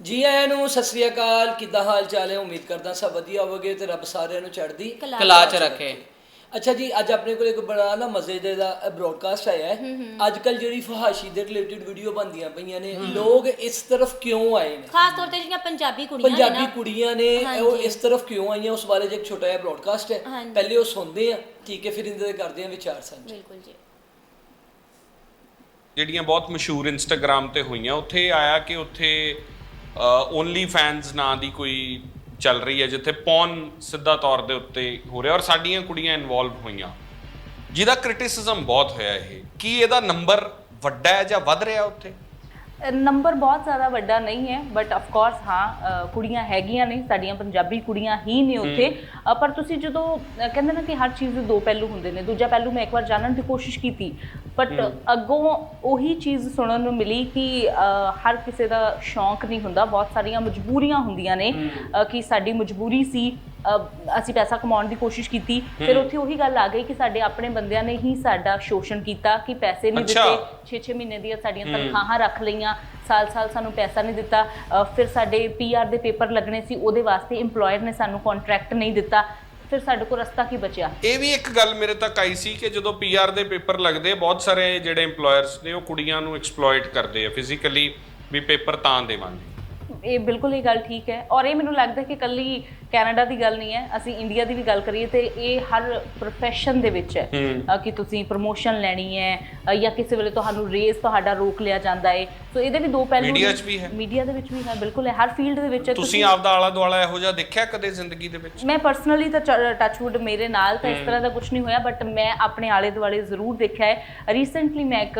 ਜੀ ਆਇਆਂ ਨੂੰ ਸਤਿ ਸ੍ਰੀ ਅਕਾਲ ਕਿੱਦਾਂ ਹਾਲ ਚਾਲ ਹੈ? ਉਮੀਦ ਕਰਦਾ ਸਭ ਵਧੀਆ ਹੋਵੋਗੇ ਤੇ ਰੱਬ ਸਾਰਿਆਂ ਨੂੰ ਚੜ੍ਹਦੀ ਕਲਾ ਚ ਰੱਖੇ। ਅੱਛਾ ਜੀ ਅੱਜ ਆਪਣੇ ਕੋਲ ਇੱਕ ਬੜਾ ਨਾ ਮਜ਼ੇ ਦੇ ਦਾ ਬ੍ਰੌਡਕਾਸਟ ਆਇਆ ਹੈ। ਅੱਜ ਕੱਲ ਜਿਹੜੀ ਫਹਾਸ਼ੀ ਦੇ ਰਿਲੇਟਡ ਵੀਡੀਓ ਬਣਦੀਆਂ ਪਈਆਂ ਨੇ ਲੋਕ ਇਸ ਤਰਫ ਕਿਉਂ ਆਏ ਨੇ? ਖਾਸ ਤੌਰ ਤੇ ਜਿਹੜੀਆਂ ਪੰਜਾਬੀ ਕੁੜੀਆਂ ਨੇ ਪੰਜਾਬੀ ਨਾ। ਕੁੜੀਆਂ ਨੇ ਉਹ ਇਸ ਤਰਫ ਕਿਉਂ ਆਈਆਂ? ਉਸ ਬਾਰੇ ਇੱਕ ਛੋਟਾ ਜਿਹਾ ਬ੍ਰੌਡਕਾਸਟ ਹੈ। ਪਹਿਲੇ ਉਹ ਸੁਣਦੇ ਆ ਠੀਕ ਹੈ ਫਿਰ ਇਹਦੇ ਤੇ ਕਰਦੇ ਆ ਵਿਚਾਰ ਸਾਂਝੇ। ਬਿਲਕੁਲ ਜੀ। ਜਿਹੜੀਆਂ ਬਹੁਤ ਮਸ਼ਹੂਰ ਇੰਸਟਾਗ੍ਰam ਤੇ ਹੋਈਆਂ ਉੱਥੇ ਆਇਆ ਕਿ ਉੱਥੇ ਓਨਲੀ ਫੈਨਸ ਨਾਂ ਦੀ ਕੋਈ ਚੱਲ ਰਹੀ ਹੈ, ਜਿੱਥੇ ਪੌਨ ਸਿੱਧਾ ਤੌਰ ਦੇ ਉੱਤੇ ਹੋ ਰਿਹਾ ਔਰ ਸਾਡੀਆਂ ਕੁੜੀਆਂ ਇਨਵੋਲਵ ਹੋਈਆਂ। ਜਿਹਦਾ ਕ੍ਰਿਟਿਸਿਜ਼ਮ ਬਹੁਤ ਹੋਇਆ ਇਹ। ਕੀ ਇਹਦਾ ਨੰਬਰ ਵੱਡਾ ਹੈ ਜਾਂ ਵੱਧ ਰਿਹਾ ਉੱਥੇ? ਨੰਬਰ ਬਹੁਤ ਜ਼ਿਆਦਾ ਵੱਡਾ ਨਹੀਂ ਹੈ ਬਟ ਆਫ ਕੋਰਸ ਹਾਂ ਕੁੜੀਆਂ ਹੈਗੀਆਂ ਨੇ ਸਾਡੀਆਂ ਪੰਜਾਬੀ ਕੁੜੀਆਂ ਹੀ ਨੇ ਉੱਥੇ। ਪਰ ਤੁਸੀਂ ਜਦੋਂ ਕਹਿੰਦੇ ਨਾ ਕਿ ਹਰ ਚੀਜ਼ ਦੇ ਦੋ ਪਹਿਲੂ ਹੁੰਦੇ ਨੇ ਦੂਜਾ ਪਹਿਲੂ ਮੈਂ ਇੱਕ ਵਾਰ ਜਾਣਨ ਦੀ ਕੋਸ਼ਿਸ਼ ਕੀਤੀ ਬਟ ਅੱਗੋਂ ਉਹੀ ਚੀਜ਼ ਸੁਣਨ ਨੂੰ ਮਿਲੀ ਕਿ ਹਰ ਕਿਸੇ ਦਾ ਸ਼ੌਂਕ ਨਹੀਂ ਹੁੰਦਾ ਬਹੁਤ ਸਾਰੀਆਂ ਮਜਬੂਰੀਆਂ ਹੁੰਦੀਆਂ ਨੇ ਕਿ ਸਾਡੀ ਮਜਬੂਰੀ ਸੀ ਅਸੀਂ ਪੈਸਾ ਕਮਾਉਣ ਦੀ ਕੋਸ਼ਿਸ਼ ਕੀਤੀ। ਫਿਰ ਉੱਥੇ ਉਹੀ ਗੱਲ ਆ ਗਈ ਕਿ ਸਾਡੇ ਆਪਣੇ ਬੰਦਿਆਂ ਨੇ ਹੀ ਸਾਡਾ ਸ਼ੋਸ਼ਣ ਕੀਤਾ ਕਿ ਪੈਸੇ ਨਹੀਂ। ਦਿੱਤੇ। 6-6 ਮਹੀਨੇ ਦੀਆਂ ਸਾਡੀਆਂ ਤਨਖਾਹਾਂ ਰੱਖ ਲਈਆਂ। ਸਾਲ-ਸਾਲ ਸਾਨੂੰ ਪੈਸਾ ਨਹੀਂ ਦਿੱਤਾ। ਫਿਰ ਸਾਡੇ ਪੀਆਰ ਦੇ ਪੇਪਰ ਲੱਗਣੇ ਸੀ। ਉਹਦੇ ਵਾਸਤੇ EMPLOYER ਨੇ ਸਾਨੂੰ ਕੰਟਰੈਕਟ ਨਹੀਂ ਦਿੱਤਾ। ਫਿਰ ਸਾਡੇ ਕੋਲ ਰਸਤਾ ਕੀ ਬਚਿਆ? ਇਹ ਵੀ ਇੱਕ ਗੱਲ ਮੇਰੇ ਤੱਕ ਆਈ ਸੀ ਕਿ ਜਦੋਂ ਪੀਆਰ ਦੇ ਪੇਪਰ ਲੱਗਦੇ ਬਹੁਤ ਸਾਰੇ ਜਿਹੜੇ EMPLOYERS ਨੇ ਉਹ ਕੁੜੀਆਂ ਨੂੰ ਐਕਸਪਲੋਇਟ ਕਰਦੇ ਆ। ਫਿਜ਼ੀਕਲੀ ਵੀ ਪੇਪਰ ਤਾਂ ਦੇਵਾਂਗੇ। ਇਹ ਬਿਲਕੁਲ ਇਹ ਗੱਲ ਠੀਕ ਹੈ ਔਰ ਇਹ ਮੈਨੂੰ ਲੱਗਦਾ ਕਿ ਕੱਲੀ ਕੈਨੇਡਾ ਦੀ ਗੱਲ ਨਹੀਂ ਹੈ ਅਸੀਂ ਇੰਡੀਆ ਦੀ ਵੀ ਗੱਲ ਕਰੀਏ ਤੇ ਇਹ ਹਰ profession ਦੇ ਵਿੱਚ ਹੈ ਕਿ ਤੁਸੀਂ ਪ੍ਰੋਮੋਸ਼ਨ ਲੈਣੀ ਹੈ ਜਾਂ ਕਿਸੇ ਵੇਲੇ ਤੁਹਾਨੂੰ ਰੇਸ ਤੁਹਾਡਾ ਰੋਕ ਲਿਆ ਜਾਂਦਾ ਹੈ। ਸੋ ਇਹਦੇ ਵੀ ਦੋ ਪਹਿਲੂ Media 'ਚ ਵੀ ਹੈ। ਮੀਡੀਆ ਦੇ ਵਿੱਚ ਵੀ ਹੈ ਬਿਲਕੁਲ ਹੈ। ਹਰ ਫੀਲਡ ਦੇ ਵਿੱਚ ਹੈ। ਤੁਸੀਂ ਆਪਦਾ ਆਲਾ ਦੁਆਲਾ ਇਹੋ ਜਿਹਾ ਦੇਖਿਆ ਕਦੇ ਜ਼ਿੰਦਗੀ ਦੇ ਵਿੱਚ? ਮੈਂ ਪਰਸਨਲੀ ਤਾਂ ਟੱਚਵੁੱਡ ਮੇਰੇ ਨਾਲ ਤਾਂ ਇਸ ਤਰ੍ਹਾਂ ਦਾ ਕੁਝ ਨਹੀਂ ਹੋਇਆ ਬਟ ਮੈਂ ਆਪਣੇ ਆਲੇ ਦੁਆਲੇ ਜ਼ਰੂਰ ਦੇਖਿਆ ਹੈ। ਰੀਸੈਂਟਲੀ ਮੈਂ ਇੱਕ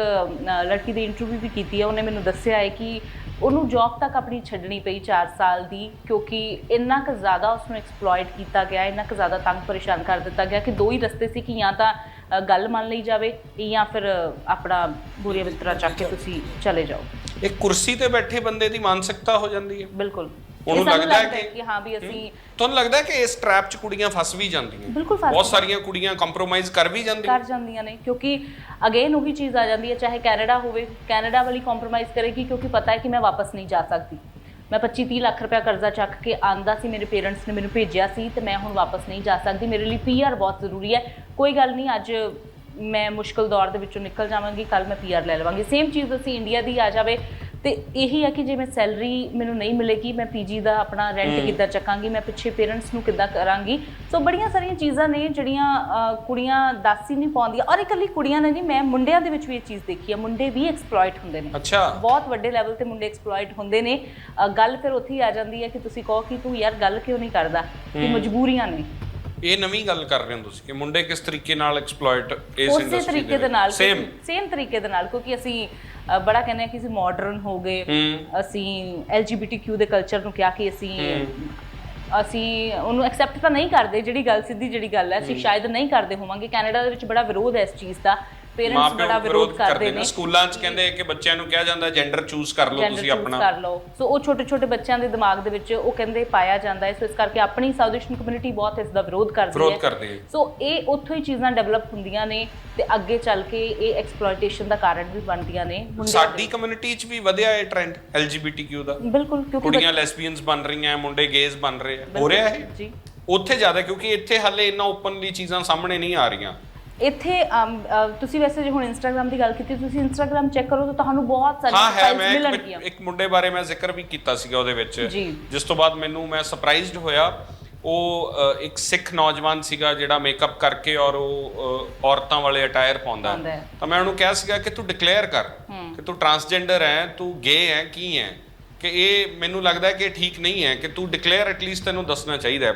ਲੜਕੀ ਦੀ ਇੰਟਰਵਿਊ ਵੀ ਕੀਤੀ ਹੈ। ਉਹਨੇ ਮੈਨੂੰ ਦੱਸਿਆ ਹੈ ਕਿ ਉਹਨੂੰ ਜੌਬ ਤੱਕ ਆਪਣੀ ਛੱਡਣੀ ਪਈ 4 ਸਾਲ ਦੀ ਕਿਉਂਕਿ ਇੰਨਾ ਕੁ ਜ਼ਿਆਦਾ ਉਸਨੂੰ ਐਕਸਪਲੋਇਟ ਕੀਤਾ ਗਿਆ ਇੰਨਾ ਕੁ ਜ਼ਿਆਦਾ ਤੰਗ ਪਰੇਸ਼ਾਨ ਕਰ ਦਿੱਤਾ ਗਿਆ ਕਿ ਦੋ ਹੀ ਰਸਤੇ ਸੀ ਕਿ ਜਾਂ ਤਾਂ ਗੱਲ ਮੰਨ ਲਈ ਜਾਵੇ ਜਾਂ ਫਿਰ ਆਪਣਾ ਬੁਰੀ ਬਿਸਤਰਾ ਚੱਕ ਕੇ ਤੁਸੀਂ ਚਲੇ ਜਾਓ। ਇੱਕ ਕੁਰਸੀ ਤੇ ਬੈਠੇ ਬੰਦੇ ਦੀ ਮਾਨਸਿਕਤਾ ਹੋ ਜਾਂਦੀ ਹੈ। ਬਿਲਕੁਲ। ਉਹਨੂੰ ਲੱਗਦਾ ਹੈ ਕਿ- ਹਾਂ ਵੀ ਅਸੀਂ ਤੁਹਾਨੂੰ ਲੱਗਦਾ ਹੈ ਕਿ ਇਸ ਟ੍ਰੈਪ 'ਚ ਕੁੜੀਆਂ ਫਸ ਵੀ ਜਾਂਦੀਆਂ ਬਿਲਕੁਲ ਫਸ ਬਹੁਤ ਸਾਰੀਆਂ ਕੁੜੀਆਂ ਕੰਪਰੋਮਾਈਜ਼ ਕਰ ਵੀ ਜਾਂਦੀਆਂ ਕਰ ਜਾਂਦੀਆਂ ਨੇ ਕਿਉਂਕਿ ਅਗੇਨ ਉਹੀ ਚੀਜ਼ ਆ ਜਾਂਦੀ ਹੈ ਚਾਹੇ ਕੈਨੇਡਾ ਹੋਵੇ ਕੈਨੇਡਾ ਵਾਲੀ ਕੰਪਰੋਮਾਈਜ਼ ਕਰੇਗੀ ਕਿਉਂਕਿ ਪਤਾ ਹੈ ਕਿ ਮੈਂ ਵਾਪਸ ਨਹੀਂ ਜਾ ਸਕਦੀ। ਮੈਂ 25 30 ਲੱਖ ਰੁਪਇਆ ਕਰਜ਼ਾ ਚੱਕ ਕੇ ਆਂਦਾ ਸੀ ਮੇਰੇ ਪੇਰੈਂਟਸ ਨੇ ਮੈਨੂੰ ਭੇਜਿਆ ਸੀ ਤੇ ਮੈਂ ਹੁਣ ਵਾਪਸ ਨਹੀਂ ਜਾ ਸਕਦੀ। ਮੇਰੇ ਲਈ ਪੀਆਰ ਬਹੁਤ ਜ਼ਰੂਰੀ ਹੈ। ਕੋਈ ਗੱਲ ਨਹੀਂ ਅੱਜ ਮੈਂ ਮੁਸ਼ਕਲ ਦੌਰ ਦੇ ਵਿੱਚੋਂ ਨਿਕਲ ਜਾਵਾਂਗੀ ਕੱਲ ਮੈਂ ਪੀਆਰ ਲੈ ਲਵਾਂਗੀ। ਸੇਮ ਚੀਜ਼ ਅਸੀਂ ਇੰਡੀਆ ਦੀ ਆ ਜਾਵੇ ਤੇ ਇਹੀ ਹੈ ਕਿ ਜੇ ਮੈਂ ਸੈਲਰੀ ਮੈਨੂੰ ਨਹੀਂ ਮਿਲੇਗੀ ਮੈਂ ਪੀਜੀ ਦਾ ਆਪਣਾ ਰੈਂਟ ਕਿੱਦਾਂ ਚੱਕਾਂਗੀ ਮੈਂ ਪਿੱਛੇ ਪੇਰੈਂਟਸ ਨੂੰ ਕਿੱਦਾਂ ਕਰਾਂਗੀ? ਸੋ ਬੜੀਆਂ ਸਾਰੀਆਂ ਚੀਜ਼ਾਂ ਨੇ ਜਿਹੜੀਆਂ ਕੁੜੀਆਂ ਦੱਸ ਹੀ ਨਹੀਂ ਪਾਉਂਦੀਆਂ। ਔਰ ਇਕੱਲੀ ਕੁੜੀਆਂ ਨੇ ਨਹੀਂ ਮੈਂ ਮੁੰਡਿਆਂ ਦੇ ਵਿੱਚ ਵੀ ਇਹ ਚੀਜ਼ ਦੇਖੀ ਹੈ ਮੁੰਡੇ ਵੀ ਐਕਸਪਲੋਇਟ ਹੁੰਦੇ ਨੇ। ਅੱਛਾ। ਬਹੁਤ ਵੱਡੇ ਲੈਵਲ ਤੇ ਮੁੰਡੇ ਐਕਸਪਲੋਇਟ ਹੁੰਦੇ ਨੇ। ਗੱਲ ਫਿਰ ਉੱਥੇ ਹੀ ਆ ਜਾਂਦੀ ਹੈ ਕਿ ਤੁਸੀਂ ਕਹੋ ਕਿ ਤੂੰ ਯਾਰ ਗੱਲ ਕਿਉਂ ਨਹੀਂ ਕਰਦਾ? ਕਿ ਮਜਬੂਰੀਆਂ ਨੇ। ਇਹ ਨਵੀਂ ਗੱਲ ਕਰ ਰਹੇ ਹੋ ਤੁਸੀਂ ਕਿ ਮੁੰਡੇ ਕਿਸ ਤਰੀਕੇ ਨਾਲ ਐਕਸਪਲੋਇਟ ਇਸ ਇੰਡਸਟਰੀ ਦੇ ਨਾਲ ਸੇਮ ਸੇਮ ਤਰੀਕੇ ਦੇ ਨਾਲ ਕਿਉਂਕਿ ਅਸੀਂ ਬੜਾ ਕਹਿੰਦੇ ਆ ਕਿ ਅਸੀਂ ਮਾਡਰਨ ਹੋ ਗਏ। ਅਸੀਂ LGBTQ ਦੇ ਕਲਚਰ ਨੂੰ ਕਿਹਾ ਕਿ ਅਸੀਂ ਅਸੀਂ ਉਹਨੂੰ ਐਕਸੈਪਟ ਤਾਂ ਨਹੀਂ ਕਰਦੇ ਜਿਹੜੀ ਗੱਲ ਸਿੱਧੀ ਜਿਹੜੀ ਗੱਲ ਹੈ ਅਸੀਂ ਸ਼ਾਇਦ ਨਹੀਂ ਕਰਦੇ ਹੋਵਾਂਗੇ। ਕੈਨੇਡਾ ਦੇ ਵਿੱਚ ਬੜਾ ਵਿਰੋਧ ਹੈ ਇਸ ਚੀਜ਼ ਦਾ। ਪੇਰੈਂਟਸ ਬੜਾ ਵਿਰੋਧ ਕਰਦੇ ਨੇ। ਸਕੂਲਾਂ 'ਚ ਕਹਿੰਦੇ ਕਿ ਬੱਚਿਆਂ ਨੂੰ ਕਿਹਾ ਜਾਂਦਾ ਜੈਂਡਰ ਚੂਜ਼ ਕਰ ਲਓ ਤੁਸੀਂ ਆਪਣਾ। ਕਰ ਲਓ। ਸੋ ਉਹ ਛੋਟੇ ਛੋਟੇ ਬੱਚਿਆਂ ਦੇ ਦਿਮਾਗ ਦੇ ਵਿੱਚ ਉਹ ਕਹਿੰਦੇ ਪਾਇਆ ਜਾਂਦਾ ਹੈ। ਸੋ ਇਸ ਕਰਕੇ ਆਪਣੀ ਸਾਊਥ ਏਸ਼ੀਅਨ ਕਮਿਊਨਿਟੀ ਬਹੁਤ ਇਸ ਦਾ ਵਿਰੋਧ ਕਰਦੀ ਹੈ। ਸੋ ਇਹ ਉੱਥੋਂ ਹੀ ਚੀਜ਼ਾਂ ਡਿਵੈਲਪ ਹੁੰਦੀਆਂ ਨੇ ਤੇ ਅੱਗੇ ਚੱਲ ਕੇ ਇਹ ਐਕਸਪਲੋਇਟੇਸ਼ਨ ਦਾ ਕਾਰਨ ਵੀ ਬਣਦੀਆਂ ਨੇ ਸਾਡੀ ਕਮਿਊਨਿਟੀ 'ਚ ਵੀ ਵਧਿਆ ਇਹ ਟ੍ਰੈਂਡ LGBTQ ਦਾ। ਬਿਲਕੁਲ ਕਿਉਂਕਿ ਕੁੜੀਆਂ ਲੈਸਬੀਅਨਸ ਬਣ ਰਹੀਆਂ ਮੁੰਡੇ ਗੇਜ਼ ਬਣ ਰਹੇ ਹੋ ਰਿਹਾ ਇਹ? ਜੀ। ਉੱਥੇ ਜ਼ਿਆਦਾ ਕਿਉਂਕਿ ਇੱਥੇ ਹਾਲੇ ਇੰਨਾ ਓਪਨਲੀ ਚੀਜ਼ਾਂ ਸਾਹਮਣੇ ਨਹੀਂ ਆ ਰਹੀਆਂ। ਇੱਥੇ ਅਮ, ਅ, ਤੁਸੀਂ ਵੈਸੇ ਜੇ ਹੁਣ ਇੰਸਟਾਗ੍ਰam ਦੀ ਗੱਲ ਕੀਤੀ ਤੁਸੀਂ ਇੰਸਟਾਗ੍ਰam ਚੈੱਕ ਕਰੋ ਤਾਂ ਤੁਹਾਨੂੰ ਬਹੁਤ ਹਾਂ ਸਾਰੀਆਂ ਹੈ ਮੈਂ ਇੱਕ- ਮਿਲਣਗੀਆਂ। ਇੱਕ ਮੁੰਡੇ ਬਾਰੇ ਮੈਂ ਜ਼ਿਕਰ ਵੀ ਕੀਤਾ ਸੀਗਾ ਉਹਦੇ ਵਿੱਚ ਜੀ। ਜਿਸ ਤੋਂ ਬਾਅਦ ਮੈਨੂੰ ਮੈਂ ਸਰਪ੍ਰਾਈਜ਼ਡ ਹੋਇਆ। ਉਹ ਅ, ਇੱਕ ਸਿੱਖ ਨੌਜਵਾਨ ਸੀਗਾ ਜਿਹੜਾ ਮੇਕਅਪ ਕਰਕੇ ਔਰ ਉਹ ਅ, ਔਰਤਾਂ ਵਾਲੇ ਅਟਾਇਰ ਪਾਉਂਦਾ ਪਾਉਂਦਾ ਹੈ। ਤਾਂ ਮੈਂ ਉਹਨੂੰ ਕਿਹਾ ਸੀਗਾ ਕਿ ਤੂੰ ਡਿਕਲੇਅਰ ਕਰ ਕਿ ਤੂੰ ਟਰਾਂਸਜੈਂਡਰ ਹੈ ਤੂੰ ਗੇ ਹੈ ਕੀ ਹੈ? ਕਿ ਇਹ ਮੈਨੂੰ ਲੱਗਦਾ ਹੈ ਕਿ ਠੀਕ ਨਹੀਂ ਹੈ ਕਿ ਤੂੰ ਡਿਕਲੇਅਰ ਐਟਲੀਸਟ ਤੈਨੂੰ ਦੱਸਣਾ ਚਾਹੀਦਾ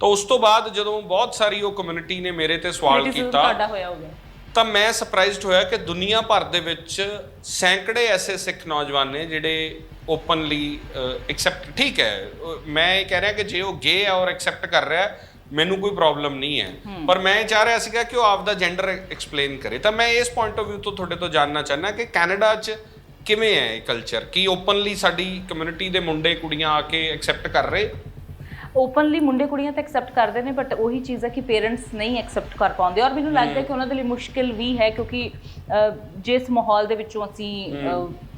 ਤਾਂ ਉਸ ਤੋਂ ਬਾਅਦ ਜਦੋਂ ਬਹੁਤ ਸਾਰੀ ਉਹ ਕਮਿਊਨਿਟੀ ਨੇ ਮੇਰੇ ਤੇ ਸਵਾਲ ਕੀਤਾ ਤੁਹਾਡਾ ਹੋਇਆ ਹੋਊਗਾ। ਤਾਂ ਮੈਂ ਸਰਪ੍ਰਾਈਜ਼ਡ ਹੋਇਆ ਕਿ ਦੁਨੀਆ ਭਰ ਦੇ ਵਿੱਚ ਸੈਂਕੜੇ ਐਸੇ ਸਿੱਖ ਨੌਜਵਾਨ ਨੇ ਜਿਹੜੇ ਓਪਨਲੀ ਐਕਸੈਪਟ ਠੀਕ ਹੈ। ਮੈਂ ਇਹ ਕਹਿ ਰਿਹਾ ਕਿ ਜੇ ਉਹ ਗੇ ਹੈ ਔਰ ਐਕਸੈਪਟ ਕਰ ਰਿਹਾ ਮੈਨੂੰ ਕੋਈ ਪ੍ਰੋਬਲਮ ਨਹੀਂ ਹੈ। ਪਰ ਮੈਂ ਇਹ ਚਾਹ ਰਿਹਾ ਸੀਗਾ ਕਿ ਉਹ ਆਪਦਾ ਜੈਂਡਰ ਐਕਸਪਲੇਨ ਕਰੇ। ਤਾਂ ਮੈਂ ਇਸ ਪੁਆਇੰਟ ਆਫ View ਤੋਂ ਤੁਹਾਡੇ ਤੋਂ ਜਾਨਣਾ ਚਾਹਨਾ ਕਿ ਕੈਨੇਡਾ 'ਚ ਕਿਵੇਂ ਹੈ ਇਹ ਕਲਚਰ ਕੀ ਓਪਨਲੀ ਸਾਡੀ ਕਮਿਊਨਿਟੀ ਦੇ ਮੁੰਡੇ ਕੁੜੀਆਂ ਆ ਕੇ ਐਕਸੈਪਟ ਕਰ ਰਹੇ? ਓਪਨਲੀ ਮੁੰਡੇ ਕੁੜੀਆਂ ਤਾਂ ਐਕਸੈਪਟ ਕਰਦੇ ਨੇ ਬਟ ਉਹੀ ਚੀਜ਼ ਹੈ ਕਿ ਪੇਰੈਂਟਸ ਨਹੀਂ ਐਕਸੈਪਟ ਕਰ ਪਾਉਂਦੇ। ਔਰ ਮੈਨੂੰ ਲੱਗਦਾ ਕਿ ਉਹਨਾਂ ਦੇ ਲਈ ਮੁਸ਼ਕਿਲ ਵੀ ਹੈ ਕਿਉਂਕਿ ਜਿਸ ਮਾਹੌਲ ਦੇ ਵਿੱਚੋਂ ਅਸੀਂ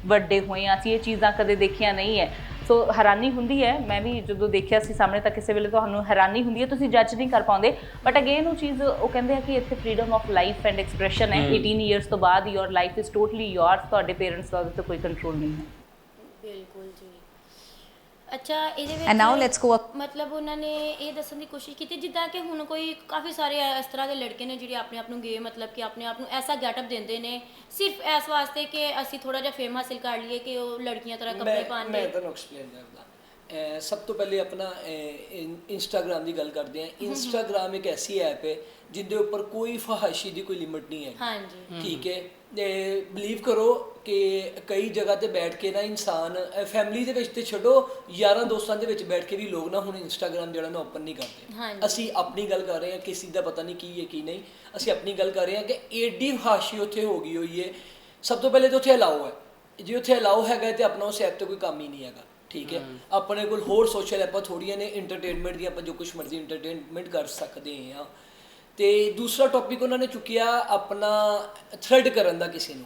ਵੱਡੇ ਹੋਏ ਹਾਂ ਅਸੀਂ ਇਹ ਚੀਜ਼ਾਂ ਕਦੇ ਦੇਖੀਆਂ ਨਹੀਂ ਹੈ। ਸੋ ਹੈਰਾਨੀ ਹੁੰਦੀ ਹੈ। ਮੈਂ ਵੀ ਜਦੋਂ ਦੇਖਿਆ ਸੀ ਸਾਹਮਣੇ ਤਾਂ ਕਿਸੇ ਵੇਲੇ ਤੁਹਾਨੂੰ ਹੈਰਾਨੀ ਹੁੰਦੀ ਹੈ। ਤੁਸੀਂ ਜੱਜ ਨਹੀਂ ਕਰ ਪਾਉਂਦੇ। ਬਟ ਅਗੇਨ ਉਹ ਚੀਜ਼ ਉਹ ਕਹਿੰਦੇ ਆ ਕਿ ਇੱਥੇ freedom of life and expression ਹੈ। 18 ਇਅਰਸ ਤੋਂ ਬਾਅਦ your life is totally yours ਤੁਹਾਡੇ ਪੇਰੈਂਟਸ ਦਾ ਉਹਦੇ ਤੇ ਕੋਈ ਕੰਟਰੋਲ ਨਹੀਂ ਹੈ। ਬਿਲਕੁਲ ਜੀ। ਅੱਛਾ ਇਹਦੇ ਵਿੱਚ And now let's go up- ਮਤਲਬ ਉਹਨਾਂ ਨੇ ਇਹ ਦੱਸਣ ਦੀ ਕੋਸ਼ਿਸ਼ ਕੀਤੀ ਜਿੱਦਾਂ ਕਿ ਹੁਣ ਕੋਈ ਕਾਫੀ ਸਾਰੇ ਇਸ ਤਰ੍ਹਾਂ ਦੇ ਲੜਕੇ ਨੇ ਜਿਹੜੇ ਆਪਣੇ ਆਪ ਨੂੰ ਗੇ ਮਤਲਬ ਕਿ ਆਪਣੇ ਆਪ ਨੂੰ ਐਸਾ ਗੈਟਅਪ ਦਿੰਦੇ ਨੇ। ਸਿਰਫ ਇਸ ਵਾਸਤੇ ਕਿ ਅਸੀਂ ਥੋੜਾ ਜਿਹਾ ਫੇਮ ਹਾਸਿਲ ਕਰ ਲਈਏ ਕਿ ਉਹ ਲੜਕੀਆਂ ਤਰ੍ਹਾਂ ਕੱਪੜੇ ਪਾਣ ਮੈਂ ਤੁਹਾਨੂੰ ਐਕਸਪਲੇਨ ਕਰਦਾ। ਅਹ ਸਭ ਤੋਂ ਪਹਿਲੇ ਆਪਣਾ ਇੰਸਟਾਗ੍ਰam ਦੀ ਗੱਲ ਕਰਦੇ ਹਾਂ। ਇੰਸਟਾਗ੍ਰam ਇੱਕ ਐਸੀ ਐਪ ਹੈ ਜਿੰਦੇ ਉੱਪਰ ਕੋਈ ਫਹਾਸ਼ੀ ਦੀ ਕੋਈ ਲਿਮਿਟ ਨਹੀਂ ਹੈ ਹਾਂਜੀ। ਠੀਕ ਹੈ? ਤੇ ਬਲੀਵ ਕਰੋ ਕਿ ਕਈ ਜਗ੍ਹਾ ਤੇ ਬੈਠ ਕੇ ਨਾ ਇਨਸਾਨ ਫੈਮਿਲੀ ਦੇ ਵਿੱਚ ਤੇ ਛੱਡੋ ਯਾਰਾਂ ਦੋਸਤਾਂ ਦੇ ਵਿੱਚ ਬੈਠ ਕੇ ਵੀ ਲੋਕ ਨਾ ਹੁਣ ਇੰਸਟਾਗ੍ਰam ਜਿਹੜਾ ਨਾ ਓਪਨ ਨਹੀਂ ਕਰਦੇ। ਅਸੀਂ ਆਪਣੀ ਗੱਲ ਕਰ ਰਹੇ ਹਾਂ ਕਿਸੇ ਦਾ ਪਤਾ ਨਹੀਂ ਕੀ ਹੈ ਕੀ ਨਹੀਂ। ਅਸੀਂ ਆਪਣੀ ਗੱਲ ਕਰ ਰਹੇ ਹਾਂ ਕਿ ਏਡੀ ਫਹਾਸ਼ੀ ਉੱਥੇ ਹੋ ਗਈ ਹੋਈ ਹੈ। ਸਭ ਤੋਂ ਪਹਿਲੇ ਤਾਂ ਉੱਥੇ ਅਲਾਉ ਹੈ। ਜੇ ਉੱਥੇ ਅਲਾਉ ਹੈਗਾ ਤੇ ਆਪਣਾ ਉਸ ਐਪ ਤੇ ਕੋਈ ਕੰਮ ਹੀ ਨਹੀਂ ਹੈਗਾ ਠੀਕ ਹੈ? ਆਪਣੇ ਕੋਲ ਹੋਰ ਸੋਸ਼ਲ ਐਪਾਂ ਥੋੜੀਆਂ ਨੇ ਇੰਟਰਟੇਨਮੈਂਟ ਦੀ ਆਪਾਂ ਜੋ ਕੁਝ ਮਰਜ਼ੀ ਇੰਟਰਟੇਨਮੈਂਟ ਕਰ ਸਕਦੇ ਹਾਂ। ਤੇ ਦੂਸਰਾ ਟੌਪਿਕ ਉਹਨਾਂ ਨੇ ਚੁੱਕਿਆ ਆਪਣਾ ਥ੍ਰੈਡ ਕਰਨ ਦਾ ਕਿਸੇ ਨੂੰ।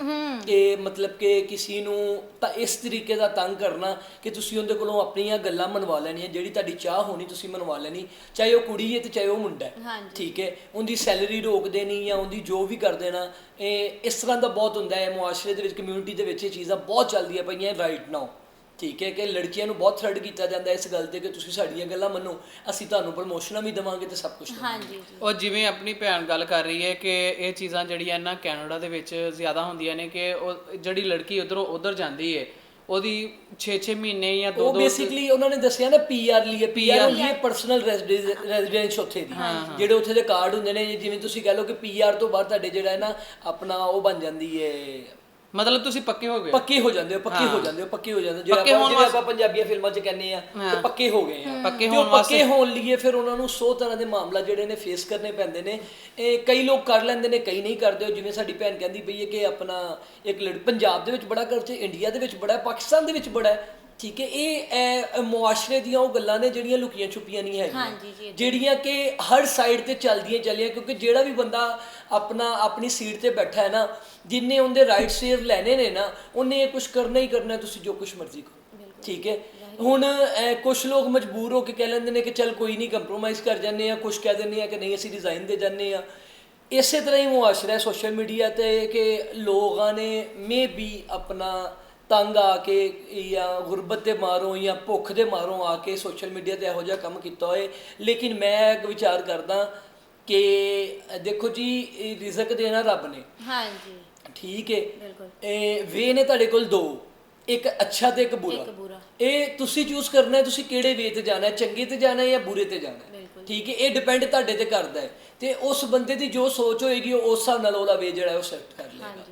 ਕਿ ਮਤਲਬ ਕਿ ਕਿਸੇ ਨੂੰ ਤਾਂ ਇਸ ਤਰੀਕੇ ਦਾ ਤੰਗ ਕਰਨਾ ਕਿ ਤੁਸੀਂ ਉਹਦੇ ਕੋਲੋਂ ਆਪਣੀਆਂ ਗੱਲਾਂ ਮਨਵਾ ਲੈਣੀਆਂ ਜਿਹੜੀ ਤੁਹਾਡੀ ਚਾਹ ਹੋਣੀ ਤੁਸੀਂ ਮਨਵਾ ਲੈਣੀ ਚਾਹੇ ਉਹ ਕੁੜੀ ਹੈ ਤੇ ਚਾਹੇ ਉਹ ਮੁੰਡਾ ਹੈ। ਠੀਕ ਹੈ? ਉਹਦੀ ਸੈਲਰੀ ਰੋਕ ਦੇਣੀ ਜਾਂ ਉਹਦੀ ਜੋ ਵੀ ਕਰ ਦੇਣਾ ਇਹ ਇਸ ਤਰ੍ਹਾਂ ਦਾ ਬਹੁਤ ਹੁੰਦਾ ਹੈ। ਮੁਆਸ਼ਰੇ ਦੇ ਵਿੱਚ ਕਮਿਊਨਿਟੀ ਦੇ ਵਿੱਚ ਇਹ ਚੀਜ਼ਾਂ ਬਹੁਤ ਚੱਲਦੀਆਂ ਪਈਆਂ ਰਾਈਟ ਨਾਓ ਠੀਕ ਹੈ ਕਿ ਲੜਕੀਆਂ ਨੂੰ ਬਹੁਤ ਥ੍ਰੈਡ ਕੀਤਾ ਜਾਂਦਾ ਇਸ ਗੱਲ ਤੇ ਕਿ ਤੁਸੀਂ ਸਾਡੀਆਂ ਗੱਲਾਂ ਮੰਨੋ ਅਸੀਂ ਤੁਹਾਨੂੰ ਪ੍ਰਮੋਸ਼ਨਾਂ ਵੀ ਦੇਵਾਂਗੇ ਤੇ ਸਭ ਕੁਝ ਹਾਂਜੀ ਜੀ। ਉਹ ਜਿਵੇਂ ਆਪਣੀ ਭੈਣ ਗੱਲ ਕਰ ਰਹੀ ਹੈ ਕਿ ਇਹ ਚੀਜ਼ਾਂ ਜਿਹੜੀਆਂ ਨਾ ਕੈਨੇਡਾ ਦੇ ਵਿੱਚ ਜ਼ਿਆਦਾ ਹੁੰਦੀਆਂ ਨੇ ਕਿ ਉਹ ਜਿਹੜੀ ਲੜਕੀ ਉਧਰੋਂ ਉਧਰ ਜਾਂਦੀ ਹੈ ਉਹਦੀ 6-6 ਮਹੀਨੇ ਜਾਂ ਉਹ 2-2 ਬੇਸਿਕਲੀ ਉਹਨਾਂ ਨੇ ਦੱਸਿਆ ਨਾ ਪੀਆਰ ਲਈ ਪੀਆਰ ਲਈ ਪਰਸਨਲ ਰੈਜ਼ੀਡੈਂਸ ਉੱਥੇ ਦੀ। ਜਿਹੜੇ ਉੱਥੇ ਦੇ ਕਾਰਡ ਹੁੰਦੇ ਨੇ ਜਿਵੇਂ ਤੁਸੀਂ ਕਹ ਲਓ ਕਿ ਪੀਆਰ ਤੋਂ ਬਾਅਦ ਤੁਹਾਡੇ ਜਿਹੜਾ ਹੈ ਨਾ ਆਪਣਾ ਉਹ ਬਣ ਜਾਂਦੀ ਹੈ ਮਤਲਬ ਤੁਸੀਂ ਪੱਕੇ ਹੋ ਗਏ। ਪੱਕੇ ਹੋ ਜਾਂਦੇ ਹੋ ਪੱਕੇ ਹੋ ਜਾਂਦੇ ਹੋ ਪੱਕੇ ਹੋ ਜਾਂਦੇ ਹੋ। ਜਿਹੜਾ ਪੱਕੇ ਆਪਾਂ ਹੋਣ ਜਿਵੇਂ ਆਪਾਂ ਪੰਜਾਬੀਆਂ ਫਿਲਮਾਂ 'ਚ ਕਹਿੰਦੇ ਆ ਕਿ ਪੱਕੇ ਹੋ ਗਏ ਆ। ਪੱਕੇ ਤੇ ਉਹ ਹੋਣ ਪੱਕੇ ਹੋਣ ਲਈ ਫਿਰ ਉਹਨਾਂ ਨੂੰ 100 ਤਰ੍ਹਾਂ ਦੇ ਮਾਮਲਾ ਜਿਹੜੇ ਨੇ ਫੇਸ ਕਰਨੇ ਪੈਂਦੇ ਨੇ। ਇਹ ਕਈ ਲੋਕ ਕਰ ਲੈਂਦੇ ਨੇ ਕਈ ਨਹੀਂ ਕਰਦੇ। ਜਿਵੇਂ ਸਾਡੀ ਭੈਣ ਕਹਿੰਦੀ ਪਈ ਹੈ ਕਿ ਆਪਣਾ ਇੱਕ ਲੜ ਪੰਜਾਬ ਦੇ ਵਿੱਚ ਬੜਾ ਕਰਚੇ ਇੰਡੀਆ ਦੇ ਵਿੱਚ ਬੜਾ ਹੈ, ਪਾਕਿਸਤਾਨ ਦੇ ਵਿੱਚ ਬੜਾ ਹੈ। ਠੀਕ ਹੈ ਇਹ ਇਹ ਮੁਆਸ਼ਰੇ ਦੀਆਂ ਉਹ ਗੱਲਾਂ ਨੇ ਜਿਹੜੀਆਂ ਲੁਕੀਆਂ ਛੁਪੀਆਂ ਨਹੀਂ ਹੈਗੀਆਂ। ਹਾਂਜੀ ਜੀ, ਜਿਹੜੀਆਂ ਕਿ ਹਰ ਸਾਈਡ ਤੇ ਚੱਲਦੀਆਂ ਚੱਲੀਆਂ ਕਿਉਂਕਿ ਜਿਹੜਾ ਵੀ ਬੰਦਾ ਆਪਣਾ ਆਪਣੀ ਸੀਟ ਤੇ ਬੈਠਾ ਹੈ ਨਾ ਜਿੰਨੇ ਉਹਦੇ ਰਾਈਟ ਸ਼ੇਅਰ ਲੈਣੇ ਨੇ ਨਾ ਉਹਨੇ ਇਹ ਕੁਝ ਕਰਨਾ ਹੀ ਕਰਨਾ ਹੈ, ਤੁਸੀਂ ਜੋ ਕੁਝ ਮਰਜ਼ੀ ਕਰੋ। ਠੀਕ ਹੈ? ਹੁਣ ਕੁਝ ਲੋਕ ਮਜਬੂਰ ਹੋ ਕੇ ਕਹਿ ਲੈਂਦੇ ਨੇ ਕਿ ਚੱਲ ਕੋਈ ਨਹੀਂ ਕੰਪਰੋਮਾਈਜ਼ ਕਰ ਜਾਂਦੇ ਆ ਕੁਝ ਕਹਿ ਦਿੰਦੇ ਆ ਕਿ ਨਹੀਂ ਅਸੀਂ ਡਿਜ਼ਾਈਨ ਦੇ ਜਾਂਦੇ ਆ ਇਸੇ ਤਰ੍ਹਾਂ ਹੀ ਮੁਆਸ਼ਰਾ ਹੈ ਸੋਸ਼ਲ ਮੀਡੀਆ ਤੇ ਕਿ ਲੋਕਾਂ ਨੇ ਮੇ ਵੀ ਆਪਣਾ ਤੰਗ ਆ ਕੇ ਜਾਂ ਗੁਰਬਤ ਦੇ ਮਾਰੋਂ ਜਾਂ ਭੁੱਖ ਦੇ ਮਾਰੋਂ ਆ ਕੇ ਸੋਸ਼ਲ ਮੀਡੀਆ ਤੇ ਇਹੋ ਜਿਹਾ ਕੰਮ ਕੀਤਾ ਹੋਏ ਲੇਕਿਨ ਮੈਂ ਇੱਕ ਵਿਚਾਰ ਕਰਦਾ ਕਿ ਦੇਖੋ ਜੀ ਰਿਜ਼ਕ ਦੇਣਾ ਰੱਬ ਨੇ ਹਾਂਜੀ ਠੀਕ ਹੈ ਬਿਲਕੁਲ। ਇਹ ਵੇ ਨੇ ਤੁਹਾਡੇ ਕੋਲ ਦੋ ਇੱਕ ਅੱਛਾ ਤੇ ਇੱਕ ਬੁਰਾ। ਇਹ ਤੁਸੀਂ ਚੂਜ਼ ਕਰਨਾ ਹੈ ਤੁਸੀਂ ਕਿਹੜੇ ਵੇ ਤੇ ਜਾਣਾ ਹੈ ਚੰਗੇ ਤੇ ਜਾਣਾ ਹੈ ਜਾਂ ਬੁਰੇ ਤੇ ਜਾਣਾ ਹੈ। ਠੀਕ ਹੈ ਇਹ ਡਿਪੈਂਡ ਤੁਹਾਡੇ ਤੇ ਕਰਦਾ ਹੈ ਤੇ ਉਸ ਬੰਦੇ ਦੀ ਜੋ ਸੋਚ ਹੋਏਗੀ ਉਸ ਹਿਸਾਬ ਨਾਲ ਉਹਦਾ ਵੇ ਜਿਹੜਾ ਉਹ ਸੈੱਟ ਕਰ ਲਏਗਾ।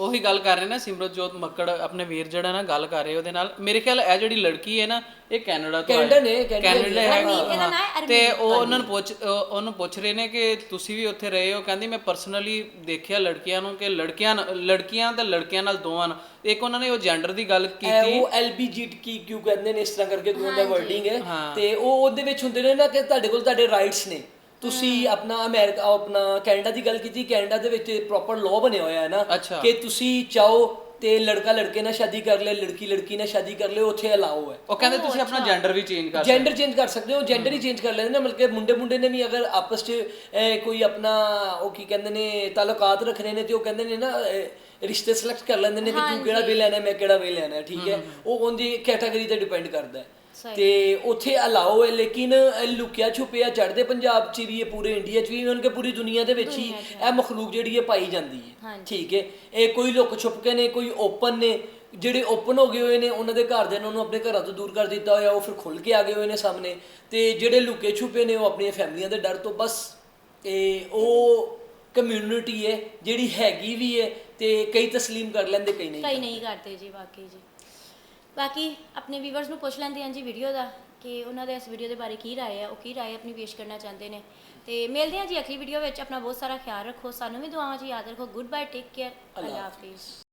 ਉਹੀ ਗੱਲ ਕਰ ਰਹੇ ਨਾ ਸਿਮਰਤਜੋਤ ਮੱਕੜ ਆਪਣੇ ਵੀਰ ਜਿਹੜਾ ਨਾ ਗੱਲ ਕਰ ਰਹੇ ਉਹਦੇ ਨਾਲ ਮੇਰੇ ਖਿਆਲ ਇਹ ਜਿਹੜੀ ਲੜਕੀ ਹੈ ਨਾ ਇਹ ਕੈਨੇਡਾ ਤੋਂ ਕੈਨੇਡਾ ਆਈ। ਨੇ, ਕੈਨੇਡਾ ਕੈਨੇਡਾ ਦੀ ਨਾਂ ਹੈ ਹਾਂ। ਤੇ ਉਹ ਉਹਨਾਂ ਨੂੰ ਪੁੱਛ ਉਹ- ਉਹਨੂੰ ਪੁੱਛ ਰਹੇ ਨੇ ਕਿ ਤੁਸੀਂ ਵੀ ਉੱਥੇ ਰਹੇ ਹੋ? ਕਹਿੰਦੀ ਮੈਂ ਪਰਸਨਲੀ ਦੇਖਿਆ ਲੜਕੀਆਂ ਨੂੰ ਕਿ ਲੜਕੀਆਂ ਲੜਕੀਆਂ ਤੇ ਲੜਕਿਆਂ ਨਾਲ ਦੋਵਾਂ ਨਾਲ। ਇੱਕ ਉਹਨਾਂ ਨੇ ਉਹ ਜੈਂਡਰ ਦੀ ਗੱਲ ਕੀਤੀ। ਉਹ ਐਲਬੀਜੀਟੀ ਕਿਉਂ ਕਹਿੰਦੇ ਨੇ ਇਸ ਤਰ੍ਹਾਂ ਕਰਕੇ ਕੋਈ ਉਹਦਾ ਵਰਡਿੰਗ ਹੈ। ਤੇ ਉਹ ਉਹਦੇ ਵਿੱਚ ਹੁੰਦੇ ਨੇ ਨਾ ਕਿ ਤੁਹਾਡੇ ਕੋਲ ਤੁਹਾਡੇ ਰਾਈਟਸ ਨੇ। ਤੁਸੀਂ ਆਪਣਾ ਅਮਰੀਕਾ ਆਪਣਾ ਕੈਨੇਡਾ ਦੀ ਗੱਲ ਕੀਤੀ ਕੈਨੇਡਾ ਦੇ ਵਿੱਚ ਪ੍ਰੋਪਰ ਲਾਅ ਬਣਿਆ ਹੋਇਆ ਹੈ ਨਾ ਅੱਛਾ। ਕਿ ਤੁਸੀਂ ਚਾਹੋ ਤੇ ਲੜਕਾ ਲੜਕੇ ਨਾਲ ਸ਼ਾਦੀ ਕਰ ਲੈ ਲੜਕੀ ਲੜਕੀ ਨਾਲ ਸ਼ਾਦੀ ਕਰ ਲੈ ਉੱਥੇ ਅਲਾਓ ਹੈ। ਉਹ ਕਹਿੰਦੇ ਤੁਸੀਂ ਆਪਣਾ ਜੈਂਡਰ ਵੀ ਚੇਂਜ ਕਰ ਜੈਂਡਰ ਚੇਂਜ ਕਰ ਸਕਦੇ ਹੋ ਜੈਂਡਰ ਹੀ ਚੇਂਜ ਕਰ ਲੈਂਦੇ ਨੇ ਮਤਲਬ ਕਿ ਮੁੰਡੇ ਮੁੰਡੇ ਨੇ ਵੀ ਅਗਰ ਆਪਸ 'ਚ ਅਹ, ਕੋਈ ਆਪਣਾ ਉਹ ਕੀ ਕਹਿੰਦੇ ਨੇ ਤਾਲੁਕਾਤ ਰੱਖਣੇ ਨੇ ਤੇ ਉਹ ਕਹਿੰਦੇ ਨੇ ਨਾ ਅਹ, ਰਿਸ਼ਤੇ ਸਿਲੈਕਟ ਕਰ ਲੈਂਦੇ ਨੇ ਕਿ ਤੂੰ ਕਿਹੜਾ ਵੇ ਲੈਣਾ ਹੈ, ਮੈਂ ਕਿਹੜਾ ਵੇ ਲੈਣਾ ਹੈ, ਠੀਕ ਹੈ। ਉਹ ਉਹਦੀ ਕੈਟਾਗਰੀ ਤੇ ਡਿਪੈਂਡ ਕਰਦਾ ਹੈ। ਤੇ ਉੱਥੇ ਅਲਾਓ ਹੈ ਲੇਕਿਨ ਇਹ ਲੁਕਿਆ ਛੁਪਿਆ ਚੜਦੇ ਪੰਜਾਬ 'ਚ ਵੀ ਹੈ ਪੂਰੇ ਇੰਡੀਆ 'ਚ ਵੀ ਉਹਨਾਂ ਕੇ ਪੂਰੀ ਦੁਨੀਆ ਦੇ ਵਿੱਚ ਹੀ ਇਹ ਮਖਲੂਕ ਜਿਹੜੀ ਹੈ ਪਾਈ ਜਾਂਦੀ ਹੈ। ਠੀਕ ਹੈ। ਇਹ ਕੋਈ ਲੁਕ ਛੁਪ ਕੇ ਨੇ ਕੋਈ ਓਪਨ ਨੇ ਜਿਹੜੇ ਓਪਨ ਹੋ ਗਏ ਹੋਏ ਨੇ ਉਹਨਾਂ ਦੇ ਘਰ ਦੇ ਉਹਨਾਂ ਨੂੰ ਆਪਣੇ ਘਰਾਂ ਤੋਂ ਦੂਰ ਕਰ ਦਿੱਤਾ ਹੋਇਆ ਉਹ ਫਿਰ ਖੁੱਲ ਕੇ ਆ ਗਏ ਹੋਏ ਨੇ ਸਾਹਮਣੇ। ਤੇ ਜਿਹੜੇ ਲੁਕੇ ਛੁਪੇ ਨੇ ਉਹ ਆਪਣੀਆਂ ਫੈਮਲੀਆਂ ਦੇ ਡਰ ਤੋਂ ਬਸ ਇਹ ਉਹ ਕਮਿਊਨਿਟੀ ਹੈ ਜਿਹੜੀ ਹੈਗੀ ਵੀ ਹੈ ਤੇ ਕਈ ਤਸਲੀਮ ਕਰ ਲੈਂਦੇ ਕਈ ਨਹੀਂ ਕਈ ਨਹੀਂ ਕਰਦੇ ਜੀ ਵਾਕਈ ਜੀ। ਬਾਕੀ ਆਪਣੇ ਵੀਵਰਸ ਨੂੰ ਪੁੱਛ ਲੈਂਦੇ ਹਾਂ ਜੀ ਵੀਡੀਓ ਦਾ ਕਿ ਉਹਨਾਂ ਦੇ ਇਸ ਵੀਡੀਓ ਦੇ ਬਾਰੇ ਕੀ ਰਾਏ ਹੈ ਉਹ ਕੀ ਰਾਏ ਆਪਣੀ ਪੇਸ਼ ਕਰਨਾ ਚਾਹੁੰਦੇ ਨੇ। ਤੇ ਮਿਲਦੇ ਹਾਂ ਜੀ ਅਗਲੀ ਵੀਡੀਓ ਵਿੱਚ ਆਪਣਾ ਬਹੁਤ ਸਾਰਾ ਖਿਆਲ ਰੱਖੋ ਸਾਨੂੰ ਵੀ ਦੁਆਵਾਂ 'ਚ ਯਾਦ ਰੱਖੋ। Good bye take care Allah ਹਾਫਿਜ਼।